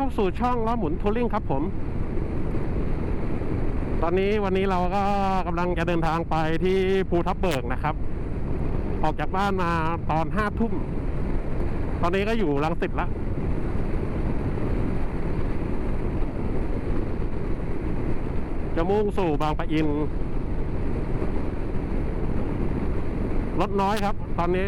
เข้าสู่ช่องล้อหมุนทัวริงครับผม ตอนนี้วันนี้เราก็กำลังจะเดินทางไปที่ภูทับเบิกนะครับ ออกจากบ้านมาตอนห้าทุ่ม ตอนนี้ก็อยู่รังสิตละจะมุ่งสู่บางปะอิน รถน้อยครับ ตอนนี้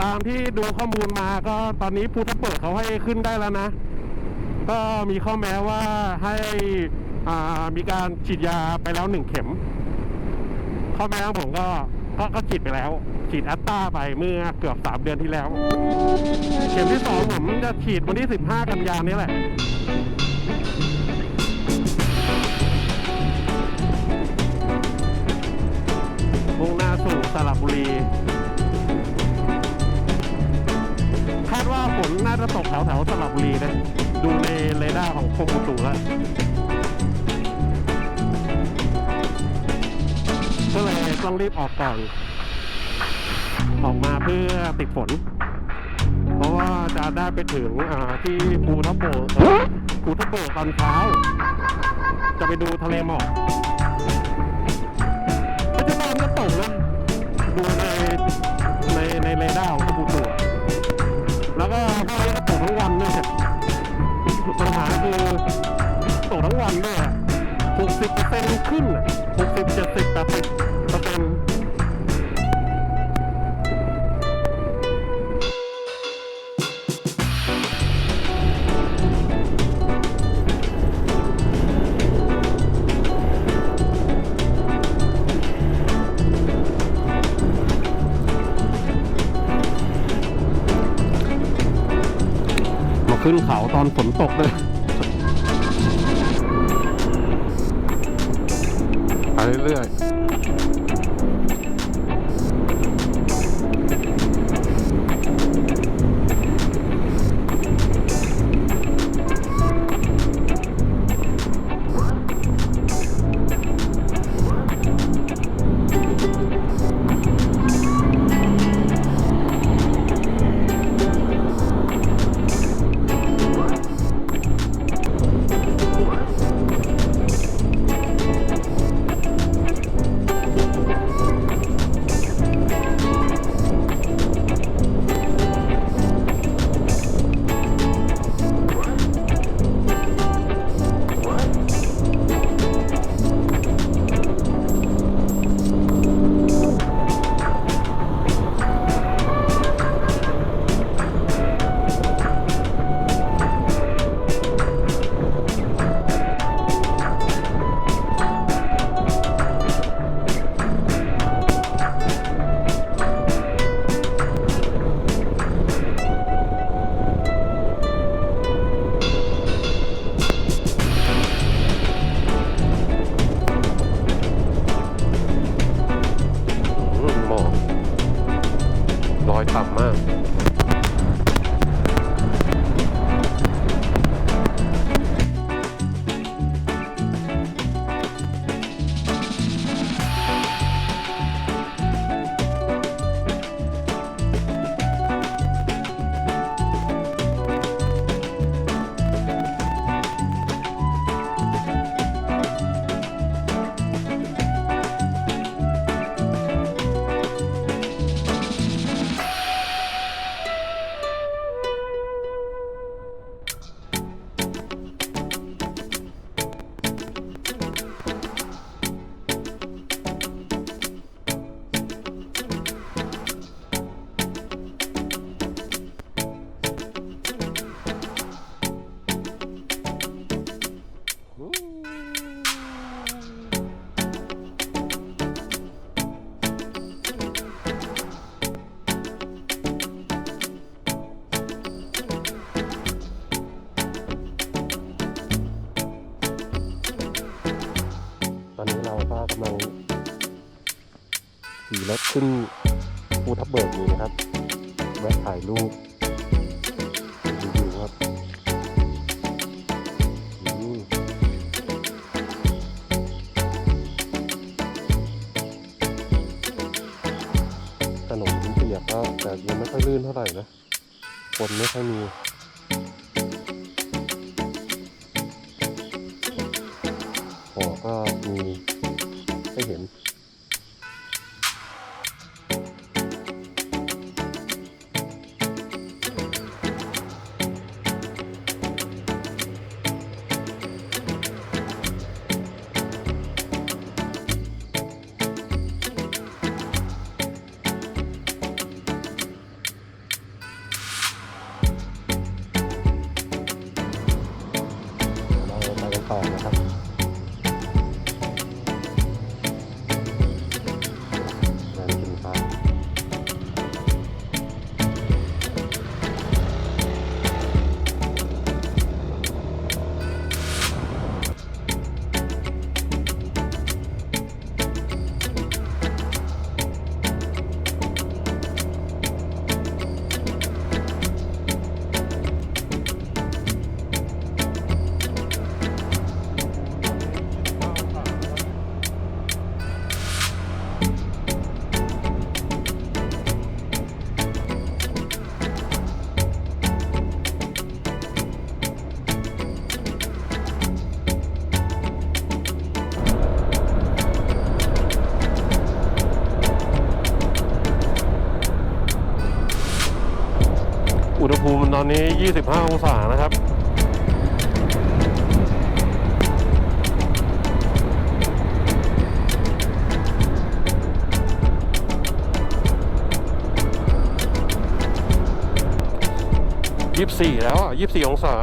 ตามที่ดูข้อมูลมาก็ตอนนี้ภูทับเบิกเขาให้ขึ้นได้แล้วนะ ก็มีข้อแม้ว่าให้อ่ามีการฉีดยาไปแล้วหนึ่งเข็ม ข้อแม้ของผมก็ก็ก็ฉีดไปแล้ว ฉีดแอตตาไปเมื่อเกือบสามเดือนที่แล้ว เข็มที่สองผมจะฉีดวันที่สิบห้ากันยานนี้แหละมุ่งหน้าสู่สระบุรี นน่าจะตกแถวแถวสระบุรีนะ ดูในเรดาร์ของกรมอุตุแล้วก็เลยต้องรีบออกก่อน ออกมาเพื่อติดฝน เพราะว่าจะได้ไปถึงที่ภูทับเบิกภูทับเบิกตอนเช้า จะไปดูทะเลหมอกปัจจุบันก็ตกนะดูในในในเรดาร์ของกรมอุตุ แล้วก็พวกนี้ก็ตกทั้งวันด้วยปัญหาคือตกทั้งวันด้วยหกสิบเปอร์เซ็นต์ขึ้นหกสิบเจ็ดสิบแปดสิบ ขึ้นเขาตอนฝนตกเลยไปเรื่อย คนไม่ค่อยมีโอ้ก็มีไม่เห็น อนนี้ 25 องศานะครับยี่สิบสี่แล้วอะยี่สิบสี่องศา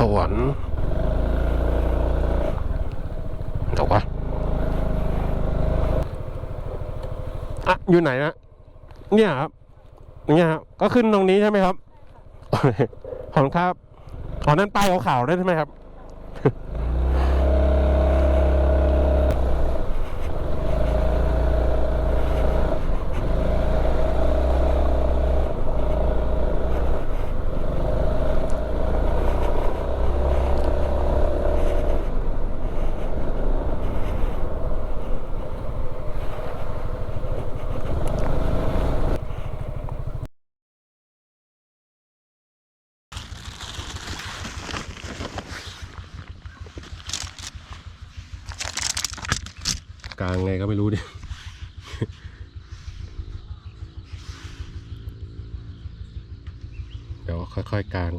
สวนสวรรค์เดี๋ยวะอะ อยู่ไหนนะเนี่ยครับ เนี่ยครับ ก็ขึ้นตรงนี้ใช่ไหมครับ ขอบคุณครับ อ๋อ นั่นป้ายขาวๆได้ใช่ไหมครับ เดี๋ยวค่อยๆกลาง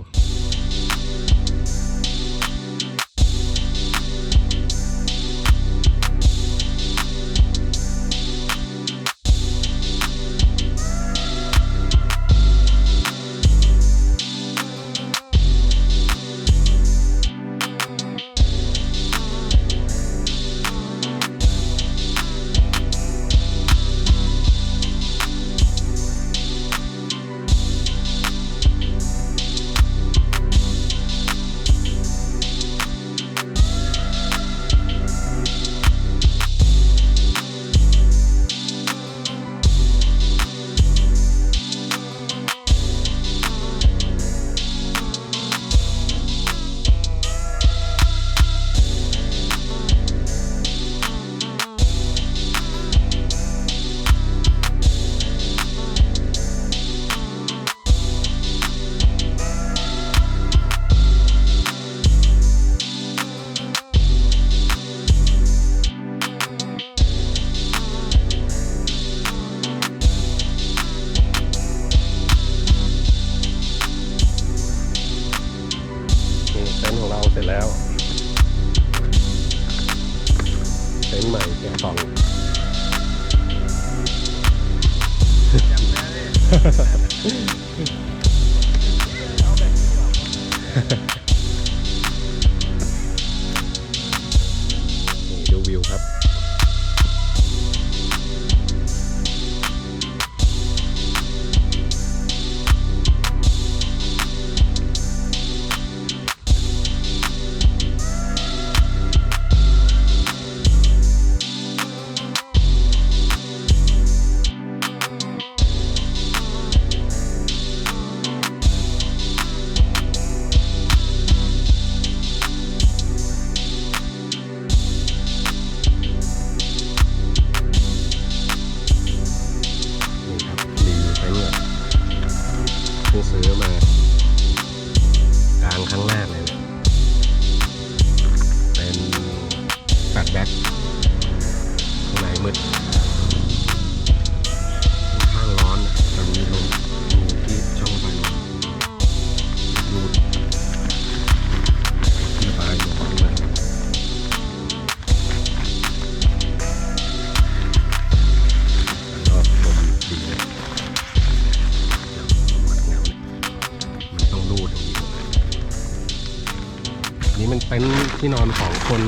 นี้มันเป็นที่นอนของคน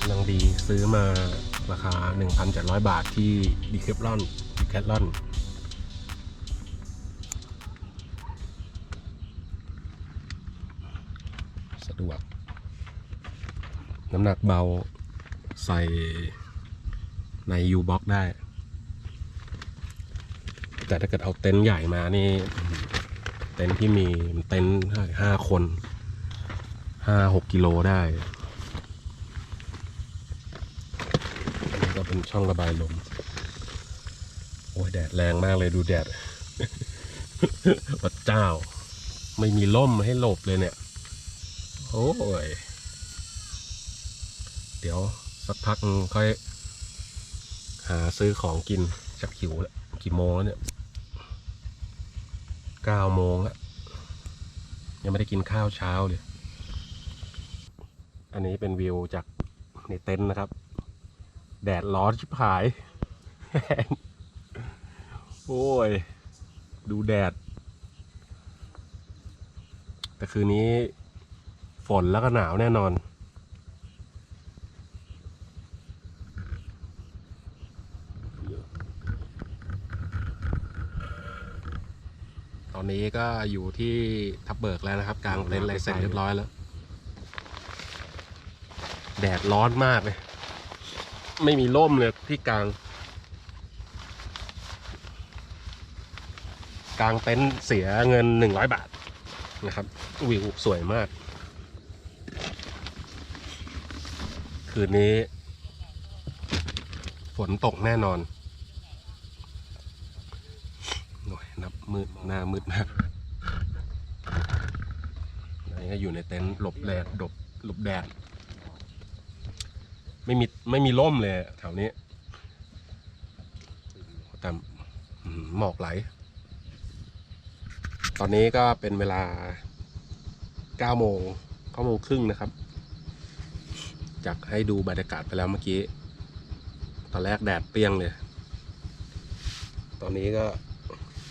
กำลังดีซื้อมาราคา 1,700 บาทที่ดีเคปลอนดีแคทลอนสะดวก น้ำหนักเบาใส่ใน U-Box ได้ แต่ถ้าเกิดเอาเต็นท์ใหญ่มานี่ เต็นท์ที่มีเต็นท์ห้าคน ห้าหกกิโลได้นี่ก็เป็นช่องระบายลม โอ้ยแดดแรงมากเลยดูแดดพระเจ้า ไม่มีร่มให้หลบเลยเนี่ย โอ้ย เดี๋ยวสักพักค่อย หาซื้อของกินจากหิวแล้วกี่โมงแล้วเนี่ยเก้าโมงแล้วยังไม่ได้กินข้าวเช้าเลย อันนี้เป็นวิวจากในเต็นท์นะครับ แดดร้อนชิบหาย โอ้ย ดูแดด แต่คืนนี้ฝนแล้วก็หนาวแน่นอน ตอนนี้ก็อยู่ที่ทับเบิกแล้วนะครับ กลางเต็นท์อะไรเสร็จเรียบร้อยแล้ว แดดร้อนมากเลย ไม่มีร่มเลยที่กลาง กลางเต็นท์เสียเงินหนึ่งร้อยบาทนะครับ วิวสวยมาก คืนนี้ ฝนตกแน่นอนโอ้ยนับมืดหน้ามืดมากอันนี้ก็อยู่ในเต็นท์หลบแดดหลบหลบแดด ไม่มีไม่มีร่มเลยแถวนี้แต่หมอกไหล ตอนนี้ก็เป็นเวลา9โมง9โมงครึ่งนะครับ จากให้ดูบรรยากาศไปแล้วเมื่อกี้ ตอนแรกแดดเปรี้ยงเลย ตอนนี้ก็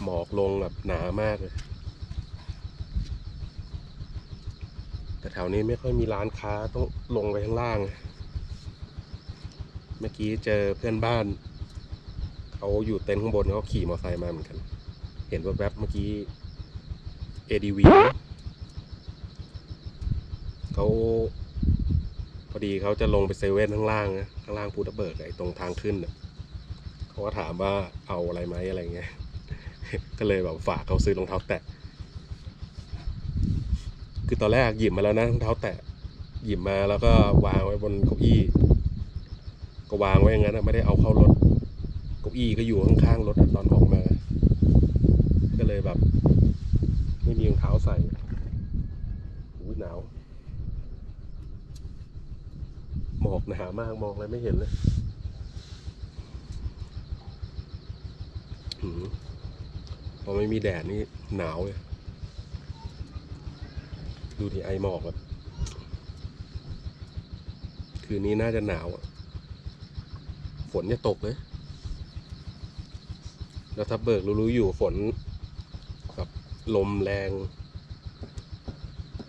หมอกลงแบบหนามากเลยแต่แถวนี้ไม่ค่อยมีร้านค้าต้องลงไปข้างล่างเเมื่อกี้เจอเพื่อนบ้าน เขาอยู่เต็นท์ข้างบนเขาขี่มอเตอร์ไซค์มาเหมือนกัน เห็นแวบๆเมื่อกี้ ADV เขาพอดีเขาจะลงไปเซเว่นข้างล่างนะข้างล่างภูทับเบิกไอ้ตรงทางขึ้นนะเขาก็ถามว่าเอาอะไรไหมอะไรเงี้ยก็เลยแบบฝากเขาซื้อรองเท้าแตะ คือตอนแรกหยิบมาแล้วนะรองเท้าแตะหยิบมาแล้วก็วางไว้บนเก้าอี้ ก็วางไว้อย่างนั้นไม่ได้เอาเข้ารถเก้าอี้ก็อยู่ข้างๆรถตอนออกมา ก็เลยแบบ ไม่มีรองเท้าใส่อุ้ยหนาวหมอกหนามากมองอะไรไม่เห็นเลยหืมพอไม่มีแดดนี่หนาวเลย ดูที่ไอหมอกแบบคืนนี้น่าจะหนาวอะ ฝนจะตกเลยแล้วทับเบิกรู้ๆอยู่ฝนแบบลมแรง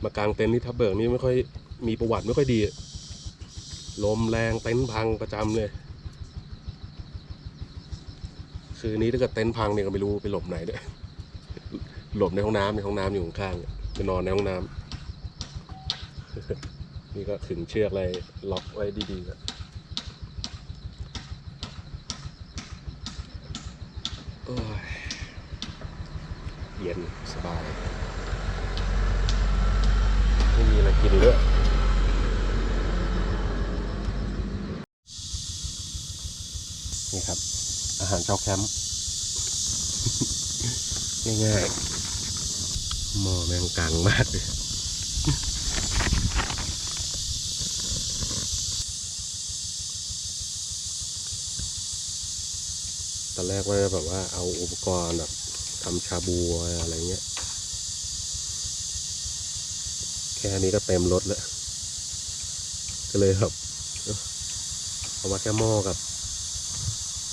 มากลางเต็นท์ที่ทับเบิกนี่ไม่ค่อยมีประวัติไม่ค่อยดี ลมแรงเต็นท์พังประจำเลย คืนนี้ถ้าเกิดเต็นท์พังเนี่ยก็ไม่รู้ไปหลบไหนเด้อหลบในห้องน้ำในห้องน้ำอยู่ข้างๆไปนอนในห้องน้ำนี่ก็ขึงเชือกอะไรล็อกไว้ดีๆอะโอ้ยเย็นสบาย ไม่มีอะไร กินเลยนี่ครับ อาหารเช้าแคมป์ง่ายๆหม้อแมงกังมากเลยตอนแรกว่าแบบว่าเอาอุปกรณ์แบบทำชาบูอะไรเงี้ย แค่นี้ก็เต็มรถแล้ว ก็เลยแบบเอามาแค่หม้อกับ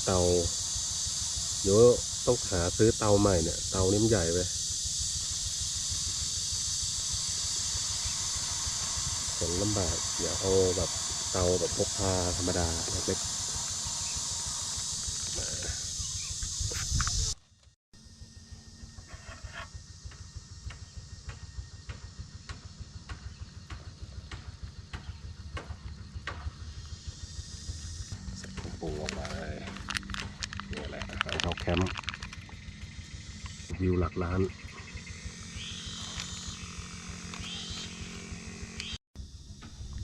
เตาเดี๋ยวต้องหาซื้อเตาใหม่เนี่ย เตานี้มันใหญ่ไปขนลำบากเดี๋ยวเอาแบบเตาแบบพกพาธรรมดาเล็กๆมาใส่ถุงปูออกมานี่แหละอาหารเข้าแคมป์วิวหลักล้าน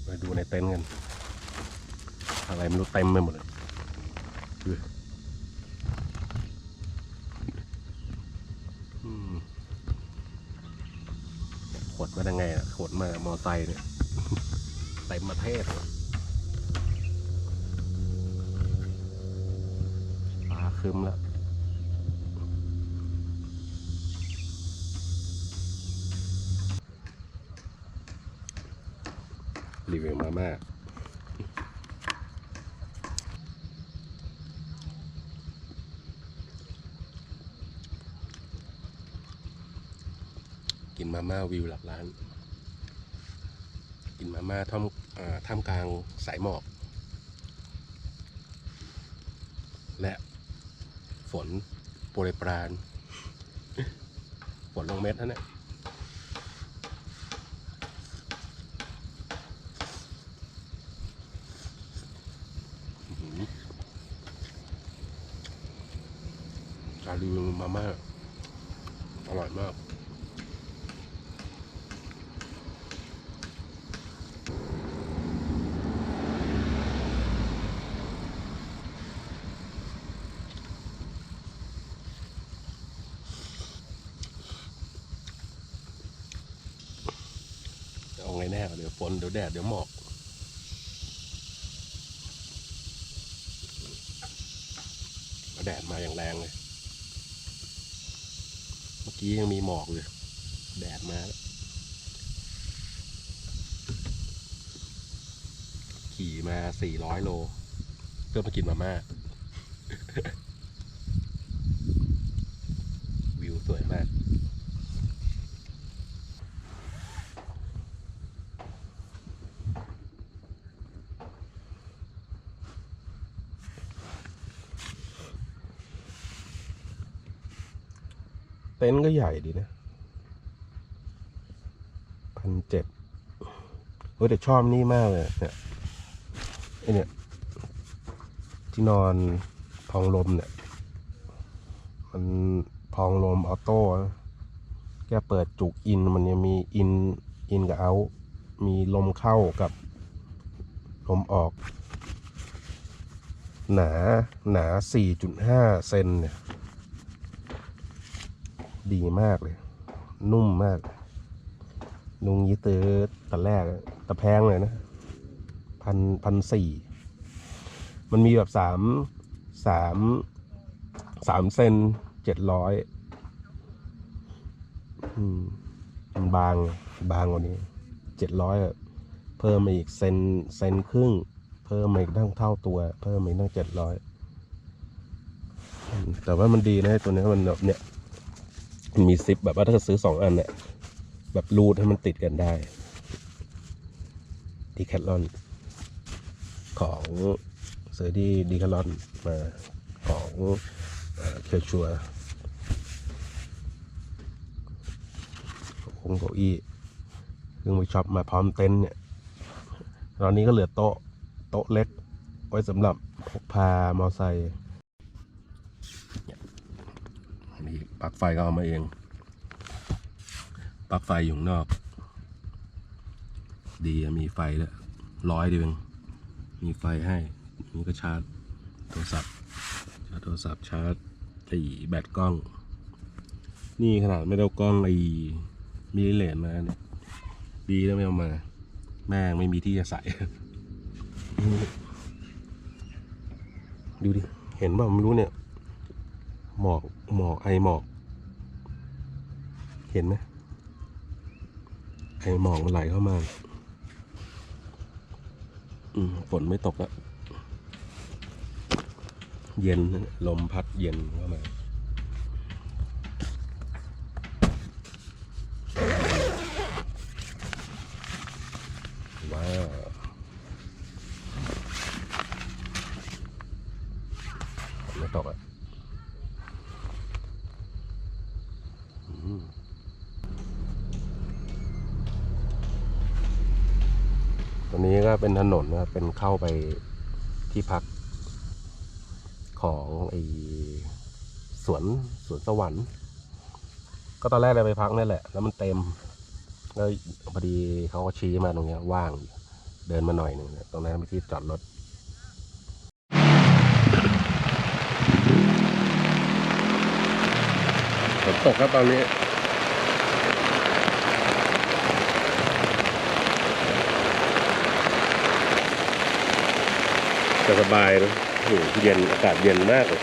ไปดูในเต็นท์กัน อะไรไม่รู้เต็มไปหมดเลยดูดิอืมขดมาได้ไงอะขดมามอไซค์เนี่ยเต็มประเทศเลาครึมแล้วรีวิวมาม่า มาม่าวิวหลักล้าน กินมาม่าท่ามท่ามกลางสายหมอก และฝนโปรยปรานฝนลงเม็ดนั่นแหละอื้อหือการรีวิวมาม่าอร่อยมาก เอาไงแน่เดี๋ยวฝนเดี๋ยวแดดเดี๋ยวหมอกแดดมาอย่างแรงเลย เมื่อกี้ยังมีหมอกเลย แดดมาแล้วขี่มาสี่ร้อยโล เพื่อมากินมาม่า วิวสวยมาก เต็นท์ก็ใหญ่ดีนะพันเจ็ดเฮ้ยแต่ชอบนี่มากเลยเนี่ยไอเนี่ย ที่นอนพองลมเนี่ย มันพองลมออโต้แกเปิดจุกอินมันยังมีอินอินกับเอา มีลมเข้ากับลมออก หนาหนา 4.5 เซนเนี่ย ดีมากเลย นุ่มมากลุงยีเตอตอนแรกตะแพงเลยนะพันพันสี่มันมีแบบสามสามสามเซนเจ็ดร้อยมันบางบางกว่านี้เจ็ดร้อยเพิ่มมาอีกเซนเซนครึ่ง เพิ่มมาอีกตั้งเท่าตัว เพิ่มมาอีกตั้งเจ็ดร้อยแต่ว่ามันดีนะตัวนี้มันแบบเนี้ย มันมีซิปแบบว่าถ้าซื้อสองอันเนี่ยแบบรูดให้มันติดกันได้ดีแคทลอน ของซื้อที่ดีแคทลอนมาของเคชัวคงเก้าอี้ซึ่งไปช็อปมาพร้อมเต็นท์เนี่ยตอนนี้ก็เหลือโต๊ะ โต๊ะเล็ก ไว้สำหรับพกพามอไซค์อั นนี้ปลั๊กไฟก็เอามาเองปลั๊กไฟอยู่ข้างนอก ดีมีไฟแล้วร้อยเดียวเองมีไฟให้นี่ก็ชาร์จโทรศัพท์ชาร์จโทรศัพท์ชาร์จไอ้แบตกล้อง นี่ขนาดไม่ได้กล้องไอ้มินิเลนมาเนี่ยดีแล้วไม่เอามา แม่งไม่มีที่จะใส่ดูดิ เห็นป่าไม่รู้เนี่ย หมอกหมอกไอหมอก เห็นไหมไอหมอกมันไหลเข้ามา อืมฝนไม่ตกแล้ว เย็นลมพัดเย็นเข้ามา ว้าวฝนไม่ตกอะอืม ตรงนี้ก็เป็นถนนนะครับเป็นเข้าไปที่พักของไอสวนสวนสวรรค์ ก็ตอนแรกเราไปพักนี่แหละ แล้วมันเต็มแล้วพอดีเขาก็ชี้มาตรงนี้ว่างเดินมาหน่อยหนึ่งตรงนั้นเป็นที่จอดรถฝนตกครับตอนนี้ สบายนะอ้โหเย็นอากาศเย็นมากเลย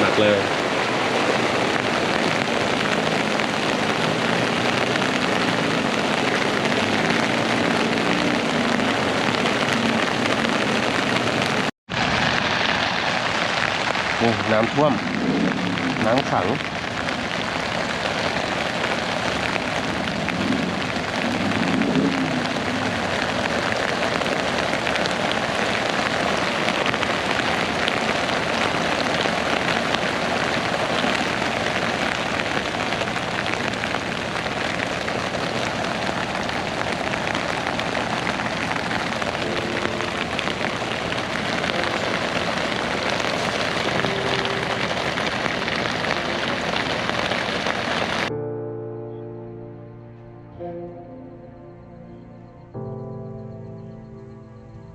หนักเลย น้ำท่วมน้ำขัง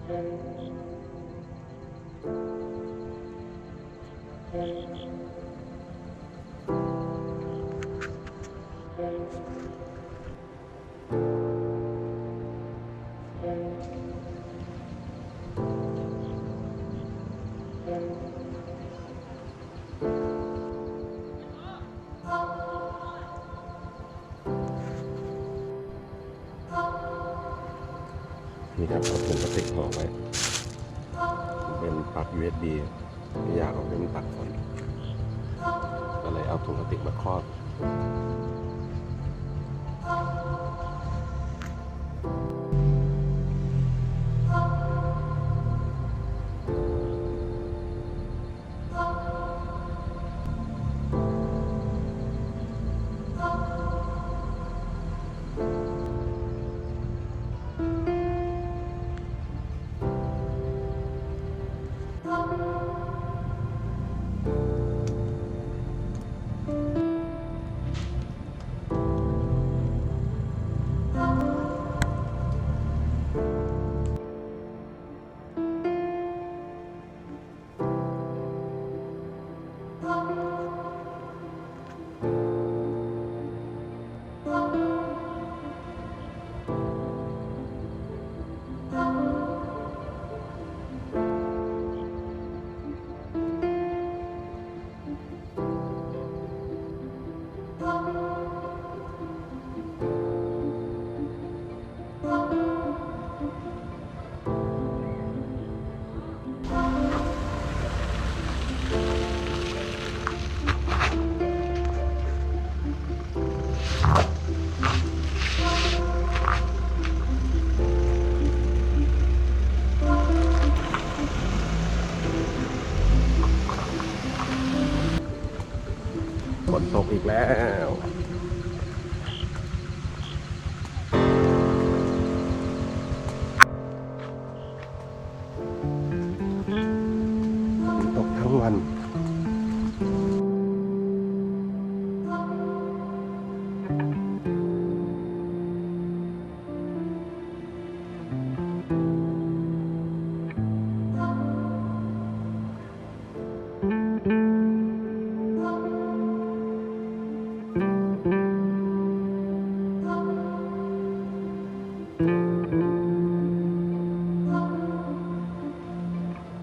นี่ครับเอาถุงพ อกไว้ เป็นปลั๊ก USB ไม่อยากเอาเป็นปลั๊ก่อนก็เลยเอาถุงพลาสติกมาครอบ